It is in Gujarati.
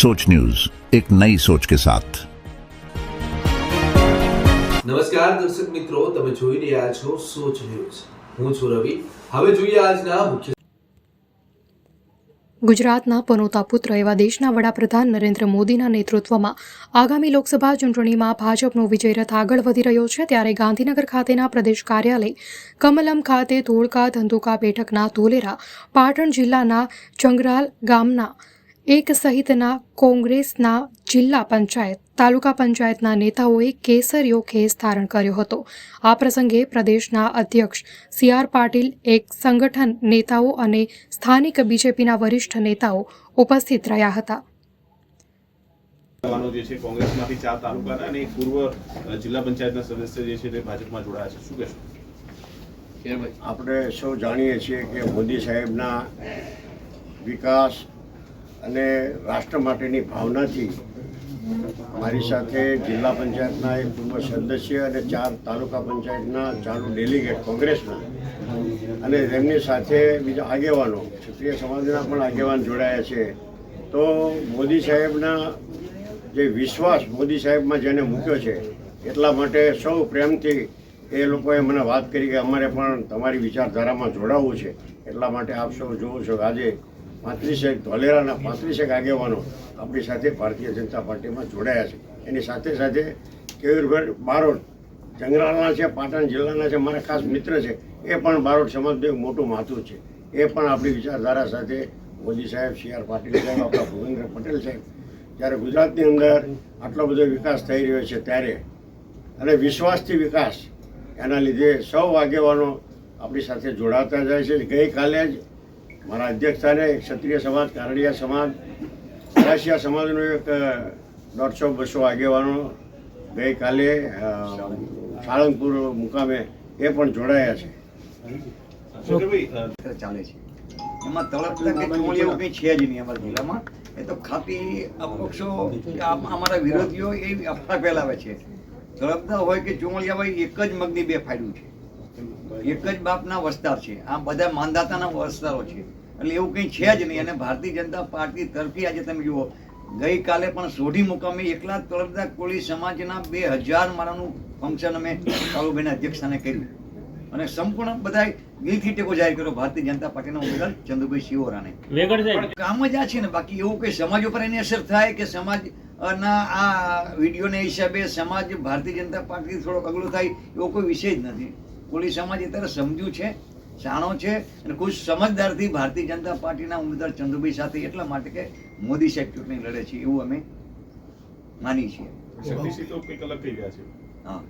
सोच न्यूज एक नई सोच के साथ નમસ્કાર દર્શક મિત્રો તમે જોઈ રહ્યા છો સોચ ન્યૂઝ હું છું રવિ હવે જોઈએ આજના મુખ્ય ગુજરાતના પનોતા પુત્ર એવા દેશના વડાપ્રધાન નરેન્દ્ર મોદીના નેતૃત્વમાં આગામી લોકસભા ચૂંટણીમાં ભાજપનો વિજય રથ આગળ વધી રહ્યો છે ત્યારે ગાંધીનગર ખાતેના પ્રદેશ કાર્યાલય કમલમ ખાતે ધોળકા ધંધુકા બેઠકના ધોલેરા પાટણ જિલ્લાના ચંગરાલ ગામના એક સહિતના કોંગ્રેસના જિલ્લા પંચાયત તાલુકા પંચાયતના નેતાઓએ કેસરીયો ખેસ ધારણ કર્યો હતો. આ પ્રસંગે પ્રદેશના અધ્યક્ષ સી આર પાટીલ એક સંગઠન નેતાઓ અને સ્થાનિક બીજેપીના વરિષ્ઠ નેતાઓ ઉપસ્થિત રહ્યા હતા. જે છે કોંગ્રેસમાંથી ચાર તાલુકાના અને પૂર્વ જિલ્લા પંચાયતના સદસ્ય જે છે તે ભાજપમાં જોડાયા છે. શું કહેશો? આપણે સૌ જાણીએ છીએ કે મોદી સાહેબના વિકાસ અને રાષ્ટ્ર માટેની ભાવનાથી મારી સાથે જિલ્લા પંચાયતના એક પૂર્વ સદસ્ય અને ચાર તાલુકા પંચાયતના ચાલુ ડેલિગેટ કોંગ્રેસના અને તેમની સાથે બીજા આગેવાનો, ક્ષત્રિય સમાજના પણ આગેવાન જોડાયા છે. તો મોદી સાહેબના જે વિશ્વાસ મોદી સાહેબમાં જેને મૂક્યો છે, એટલા માટે સૌ પ્રેમથી એ લોકોએ મને વાત કરી કે અમારે પણ તમારી વિચારધારામાં જોડાવવું છે. એટલા માટે આપ સૌ જોવો છો આજે પાંત્રીસેક ધોલેરાના પાંત્રીસેક આગેવાનો આપણી સાથે ભારતીય જનતા પાર્ટીમાં જોડાયા છે. એની સાથે સાથે કેયુરભાઈ બારોટ જંગરાળના છે, પાટણ જિલ્લાના છે, મારા ખાસ મિત્ર છે, એ પણ બારોટ સમાજનું એક મોટું માથું છે. એ પણ આપણી વિચારધારા સાથે મોદી સાહેબ, સી આર પાટીલ સાહેબ, આપણા ભૂપેન્દ્ર પટેલ સાહેબ, જ્યારે ગુજરાતની અંદર આટલો બધો વિકાસ થઈ રહ્યો છે ત્યારે, અને વિશ્વાસથી વિકાસ, એના લીધે સૌ આગેવાનો આપણી સાથે જોડાતા જાય છે. ગઈકાલે જ મારા અધ્યક્ષસ્થાને ક્ષત્રિય સમાજ કારડિયા સમાજ રાશિયા સમાજનો એક દોઢસો બસો આગેવાનો ગઈકાલે સાળંગપુર મુકામે એ પણ જોડાયા છે. ચાલે છે. એમાં તળપતા કે ચોળી એવું કંઈ છે જ નહીં અમારા જિલ્લામાં. એ તો ખાતી અપક્ષો અમારા વિરોધીઓ એ અફવા ફેલાવે છે. તળપતા હોય કે ચોળિયા હોય એક જ મગની બે ફાયદું છે. એક જ બાપના વસ્તાર છે. આ બધા માંદાતાના વસ્તારો છે. એટલે એવું કંઈ છે જ નહીં. અને ભારતીય જનતા પાર્ટી તરફી આજે તમે જુઓ ગઈકાલે પણ સોઢી મુકામે એકલા તળપદા કોળી સમાજના બે હજાર મારાનું ફંક્શન અમે કાળુભાઈના અધ્યક્ષસ્થાને કર્યું. અને સંપૂર્ણ બધા દિલથી ટેકો જાહેર કર્યો ભારતીય જનતા પાર્ટીના ઉમેદવાર ચંદુભાઈ શિવોરાને. કામ જ આ છે ને બાકી એવું કઈ સમાજ ઉપર એની અસર થાય કે સમાજ ના આ વિડીયોના હિસાબે સમાજ ભારતીય જનતા પાર્ટી થોડોક અગલો થાય એવો કોઈ વિષય જ નથી. કોળી સમાજ અત્યારે સમજ્યું છે જાણો છે અને ખુશ સમજદારથી ભારતીય જનતા પાર્ટીના ઉમેદવાર ચંદુભાઈ સાથે એટલા માટે કે મોદી સાહેબ ચૂંટણી લડે છે એવું અમે માની છીએ. હા.